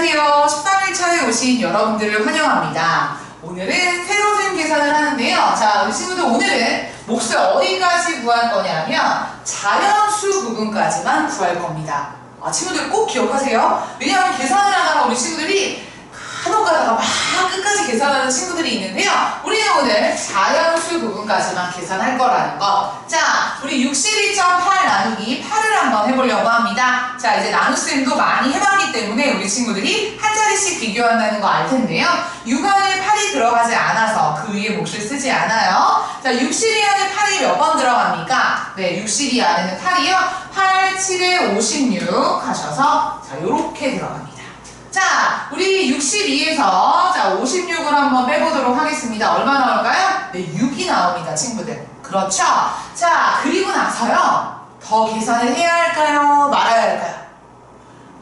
안녕하세요. 13일차에 오신 여러분들을 환영합니다. 오늘은 세로셈 계산을 하는데요. 자, 우리 친구들 오늘은 몫을 어디까지 구할 거냐면 자연수 부분까지만 구할 겁니다. 아, 친구들 꼭 기억하세요. 왜냐하면 계산을 하다가 우리 친구들이 간혹 가다가 막 끝까지 계산하는 친구들이 있는데요. 우리는 오늘 자연수 부분까지만 계산할 거라는 거. 자, 우리 62.8 나누기 8을 한번 해보려고 합니다. 자, 이제 나눗셈도 많이 해봤기 때문에 우리 친구들이 한 자리씩 비교한다는 거 알 텐데요. 6 안에 8이 들어가지 않아서 그 위에 몫을 쓰지 않아요. 자, 62 안에 8이 몇 번 들어갑니까? 네, 62 안에는 8이요. 8, 7에 56 하셔서 자, 요렇게 들어갑니다. 자, 우리 62에서 자, 56을 한번 빼보도록 하겠습니다. 얼마 나올까요? 네, 6이 나옵니다, 친구들. 그렇죠? 자, 그리고 나서요. 더 계산을 해야 할까요?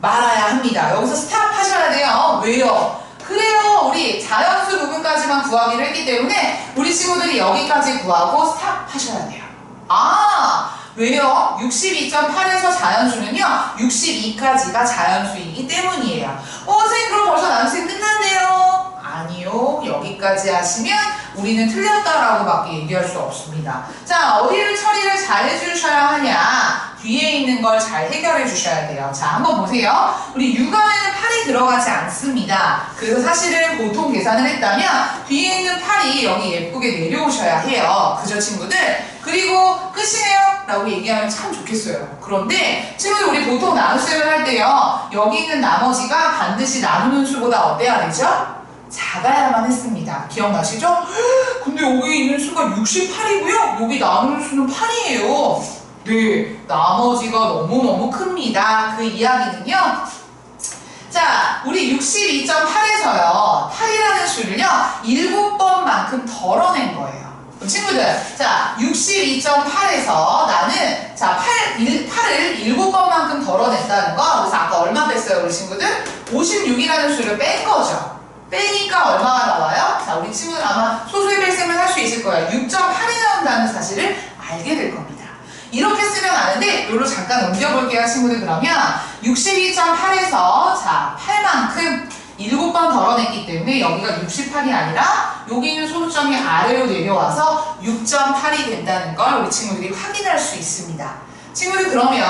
말아야 합니다. 여기서 스탑 하셔야 돼요. 왜요? 그래요. 우리 자연수 부분까지만 구하기로 했기 때문에 우리 친구들이 여기까지 구하고 스탑 하셔야 돼요. 아, 왜요? 62.8에서 자연수는요, 62까지가 자연수이기 때문이에요. 어, 선생님, 그럼 벌써 나눗셈 끝났네요? 아니요. 여기까지 하시면 우리는 틀렸다라고 밖에 얘기할 수 없습니다. 자, 어디를 처리를 잘 해주셔야 하냐? 뒤에 있는 걸 잘 해결해 주셔야 돼요. 자, 한번 보세요. 우리 육안에는 8이 들어가지 않습니다. 그래서 사실은 보통 계산을 했다면 뒤에 있는 8이 여기 예쁘게 내려오셔야 해요. 그죠, 친구들? 그리고 끝이네요. 라고 얘기하면 참 좋겠어요. 그런데 친구들 우리 보통 나눗셈을 할 때요. 여기 있는 나머지가 반드시 나누는 수보다 어때야 되죠? 작아야만 했습니다. 기억나시죠? 근데 여기 있는 수가 68이고요. 여기 나누는 수는 8이에요. 네, 나머지가 너무너무 큽니다. 그 이야기는요. 자, 우리 62.8에서요. 8이라는 수를요. 7번만큼 덜어낸 거예요. 친구들, 자, 62.8에서 나는 자, 8, 1, 8을 7번만큼 덜어냈다는 거. 그래서 아까 얼마 뺐어요, 우리 친구들? 56이라는 수를 뺀 거죠. 빼니까 얼마가 나와요? 자, 우리 친구들 아마 소수의 발생을 할 수 있을 거예요. 6.8이 나온다는 사실을 알게 될 겁니다. 이렇게 쓰면 아는데 요로 잠깐 옮겨볼게요, 친구들. 그러면 62.8에서 자, 8만큼 7번 덜어냈기 때문에 여기가 68이 아니라 여기 있는 소수점이 아래로 내려와서 6.8이 된다는 걸 우리 친구들이 확인할 수 있습니다. 친구들 그러면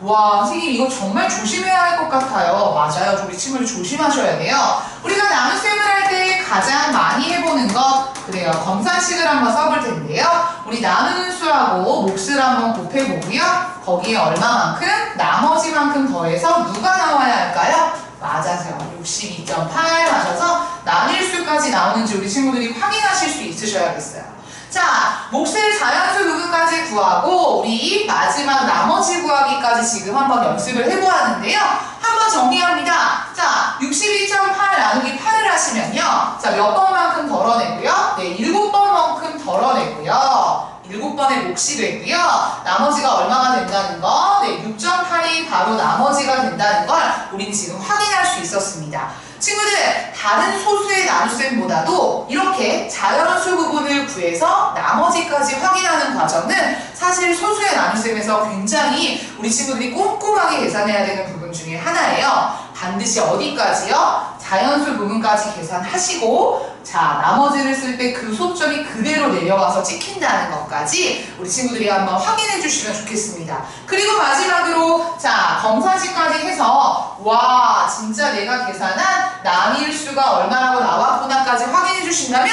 와 선생님 이거 정말 조심해야 할 것 같아요. 맞아요. 우리 친구들 조심하셔야 돼요. 우리가 나눗셈을 할때 가장 많이 해보는 것 그래요. 검산식을 한번 써볼 텐데요. 우리 나누는 수하고 몫을 한번 곱해보고요. 거기에 얼마만큼 나머지만큼 더해서 누가 나와야 할까요? 맞아요. 62.8 하셔서 나뉠 수까지 나오는지 우리 친구들이 확인하실 수 있으셔야겠어요. 자, 몫의 자연수 부분까지 구하고 우리 마지막 나머지 구하기까지 지금 한번 연습을 해보았는데요. 한번 정리합니다. 자, 62.8 나누기 8을 하시면요. 자, 몇 번만큼 덜어내고요. 네, 7번만큼 덜어내고요. 7번의 몫이 되고요. 나머지가 얼마가 된다는 거. 네, 6.8이 바로 나머지가 된다는 걸 우린 지금 확인할 수 있었습니다. 친구들, 다른 소수의 나눗셈보다도 이렇게 자연수 부분을 구해서 나머지까지 확인하는 과정은 사실 소수의 나눗셈에서 굉장히 우리 친구들이 꼼꼼하게 계산해야 되는 부분 중에 하나예요. 반드시 어디까지요? 자연수 부분까지 계산하시고 자 나머지를 쓸 때 그 소점이 그대로 내려와서 찍힌다는 것까지 우리 친구들이 한번 확인해 주시면 좋겠습니다. 그리고 마지막으로 자 검사식까지 해서 와 진짜 내가 계산한 남일수가 얼마라고 나왔구나까지 확인해 주신다면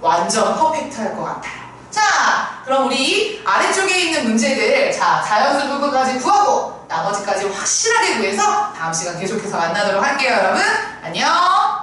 완전 퍼펙트할 것 같아요. 자 그럼 우리 아래쪽에 있는 문제들 자 자연수 부분까지 구하고 나머지까지 확실하게 구해서 다음 시간 계속해서 만나도록 할게요 여러분. 안녕